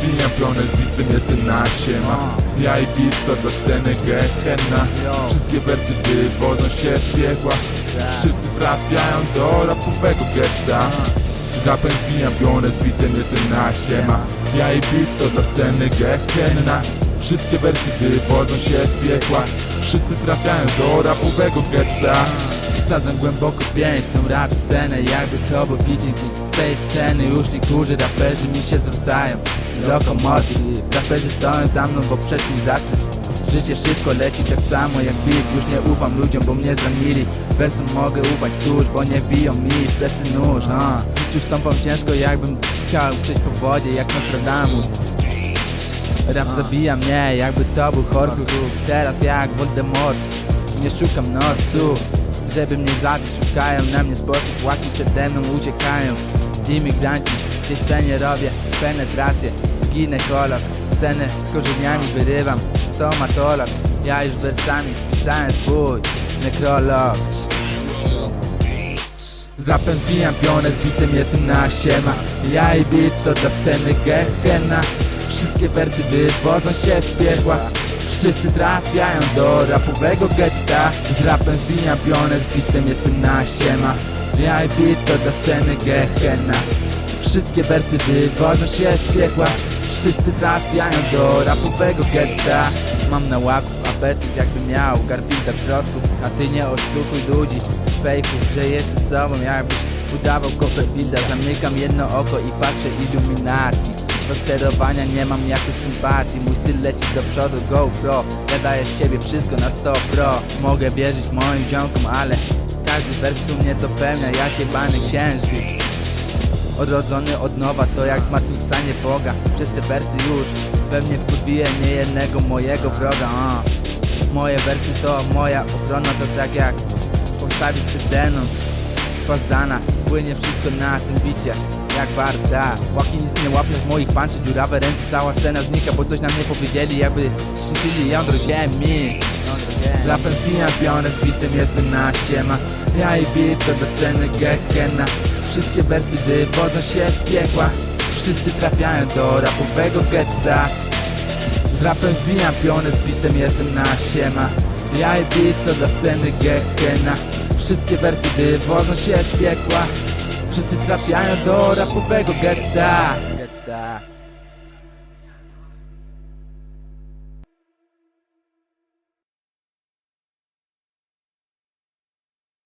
Zbijam pionę, zbitym jestem na siema. Ja i to do sceny gehenna. Wszystkie wersy wywodzą się z piekła. Wszyscy trafiają do rapowego getta zbijam pionę, zbitym jestem na siema. Ja i to do sceny gehenna. Wszystkie wersy wywodzą się z piekła. Wszyscy trafiają do rapowego getta Wsadzam głęboko pięć tą rap scenę Jakby to był widzieć z tej sceny Już niektórzy raperzy mi się zwracają. Lokomotyw Raperzy stoją za mną, bo przeszli zakręt Życie szybko leci tak samo jak beat. Już nie ufam ludziom, bo mnie zranili Wersom mogę ufać, cóż, bo nie biją mi w plecy nóż. W życiu stąpam ciężko jakbym chciał przejść po wodzie Jak Nostradamus. Rap zabija mnie, jakby to był Horcrux Teraz jak Voldemort. Nie szukam nosu Żeby mnie zabić, szukają na mnie sposób Łatwiej przede mną uciekają. Imigranci, scenie robię. Penetrację Ginę kolor, scenę z korzeniami wyrywam. Stomatolog, ja już wersami spisałem swój nekrolog. Z rapem zbijam pionę, zbitym jestem na siema. Ja i beat to dla sceny gehenna. Wszystkie wersy wywodzą się z piekła Wszyscy trafiają do rapowego getta Z rapem zbijam pionę, zbitym jestem na siema. Ja i beat to dla sceny gehenna. Wszystkie wersy wywodzą się z piekła. Wszyscy trafiają do rapowego getta Mam na łaku apetyt jakby miał Garfielda w środku. A ty nie oszukuj ludzi Fejków, że jesteś sobą. Jakbyś udawał Copperfielda Zamykam jedno oko i patrzę Illuminati Do sterowania nie mam jakiejś sympatii. Mój styl leci do przodu GoPro. Ja daję z siebie wszystko na 100 pro. Mogę wierzyć moim ziomkom, ale Każdy wers tu mnie dopełnia jak jebany księżyc Odrodzony od nowa to jak zmartwychwstanie Boga Przez te wersy już pewnie wkurwiłem niejednego mojego wroga. Moje wersy to moja ochrona to tak jak postawić przede mną Pazdana, płynie wszystko na tym bicie jak warda Łaki nic nie łapią z moich panczy Dziurawe ręce, cała scena znika Bo coś nam nie powiedzieli jakby szczycili jądro ziemi. Z rapem zbijam pionę, zbitym jestem na siema Ja i beat to do sceny gehenna Wszystkie wersy wywodzą się z piekła. Wszyscy trafiają do rapowego getta. Z rapem zbijam pionę, zbitym jestem na siema Ja i beat to do sceny gehenna Wszystkie wersy wywodzą się z piekła Wszyscy trafiają do rapowego getta